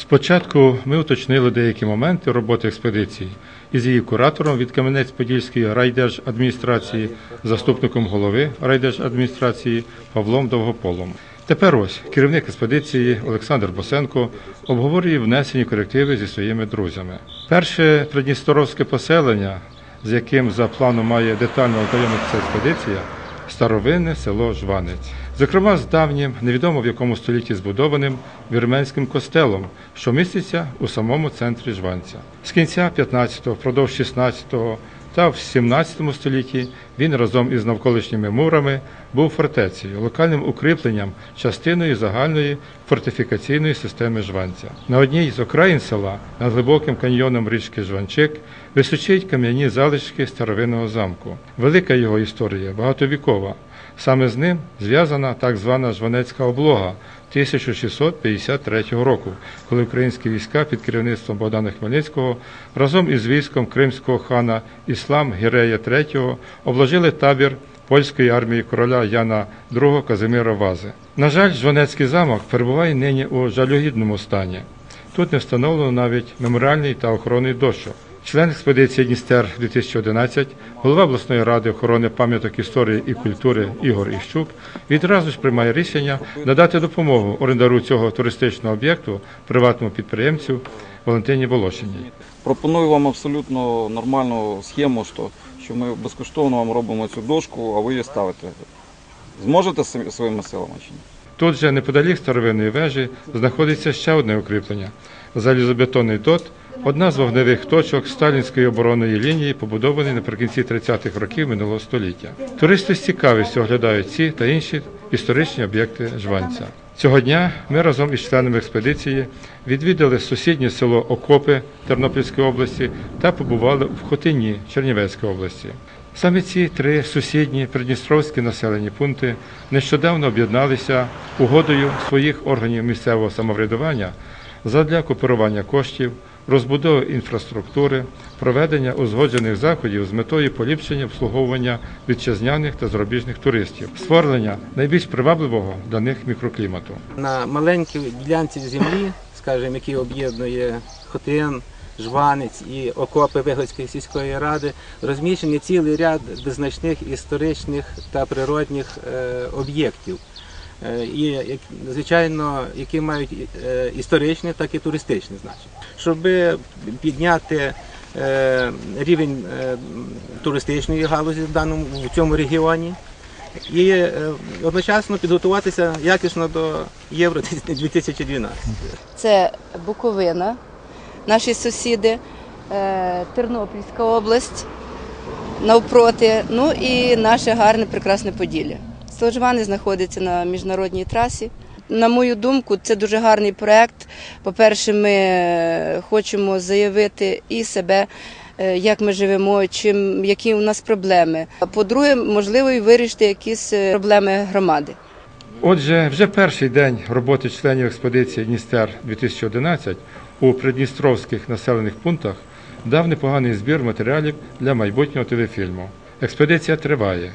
Спочатку ми уточнили деякі моменти роботи експедиції із її куратором від Кам'янець-Подільської райдержадміністрації, заступником голови райдержадміністрації Павлом Довгополом. Тепер ось керівник експедиції Олександр Босенко обговорює внесені корективи зі своїми друзями. Перше придністровське поселення, з яким за планом має детально ознайомитися експедиція, старовинне село Жванець. Зокрема, з давнім, невідомо в якому столітті збудованим вірменським костелом, що міститься у самому центрі Жванця. З кінця 15-го, впродовж 16-го та в 17 столітті він разом із навколишніми мурами був фортецею, локальним укріпленням, частиною загальної фортифікаційної системи Жванця. На одній з окраїн села, над глибоким каньйоном річки Жванчик, височить кам'яні залишки старовинного замку. Велика його історія, багатовікова. Саме з ним зв'язана так звана Жванецька облога 1653 року, коли українські війська під керівництвом Богдана Хмельницького разом із військом кримського хана Іслам Гірея III обложили табір польської армії короля Яна II Казимира Вази. На жаль, Жванецький замок перебуває нині у жалюгідному стані. Тут не встановлено навіть меморіальний та охоронний дощок. Член експедиції Дністер 2011, голова обласної ради охорони пам'яток історії і культури Ігор Іщук відразу ж приймає рішення надати допомогу орендару цього туристичного об'єкту приватному підприємцю Валентині Волошиній. Пропоную вам абсолютно нормальну схему, що, що ми безкоштовно вам робимо цю дошку, а ви її ставите. Зможете своїми силами чи ні? Тут же неподалік старовинної вежі знаходиться ще одне укріплення залізобетонний дот, одна з вогневих точок сталінської оборонної лінії, побудований наприкінці 30-х років минулого століття. Туристи з цікавістю оглядають ці та інші історичні об'єкти Жванця. Цього дня ми разом із членами експедиції відвідали сусіднє село Окопи Тернопільської області та побували в Хотині Чернівецької області. Саме ці три сусідні придністровські населені пункти нещодавно об'єдналися угодою своїх органів місцевого самоврядування задля кооперування коштів, розбудови інфраструктури, проведення узгоджених заходів з метою поліпшення обслуговування вітчизняних та зарубіжних туристів, створення найбільш привабливого для них мікроклімату. на маленькій ділянці землі, скажімо, які об'єднує Хотин, Жванець і окопи Виглицької сільської ради, розміщені цілий ряд значних історичних та природних е, об'єктів. Е, І, звичайно, які мають е, історичне, так і туристичне значення. Щоб підняти е, рівень туристичної галузі в даному в цьому регіоні, і одночасно підготуватися якісно до Євро 2012. Це Буковина, наші сусіди, Тернопільська область навпроти, ну і наше гарне прекрасне Поділля. Сложвани знаходиться на міжнародній трасі. На мою думку, це дуже гарний проект. По-перше, ми е, хочемо заявити і себе, е, як ми живемо, чим які у нас проблеми. А По-друге, можливо, і вирішити якісь е, проблеми громади. Отже, вже перший день роботи членів експедиції Дністер 2011 у придністровських населених пунктах дав непоганий збір матеріалів для майбутнього телефільму. Експедиція триває.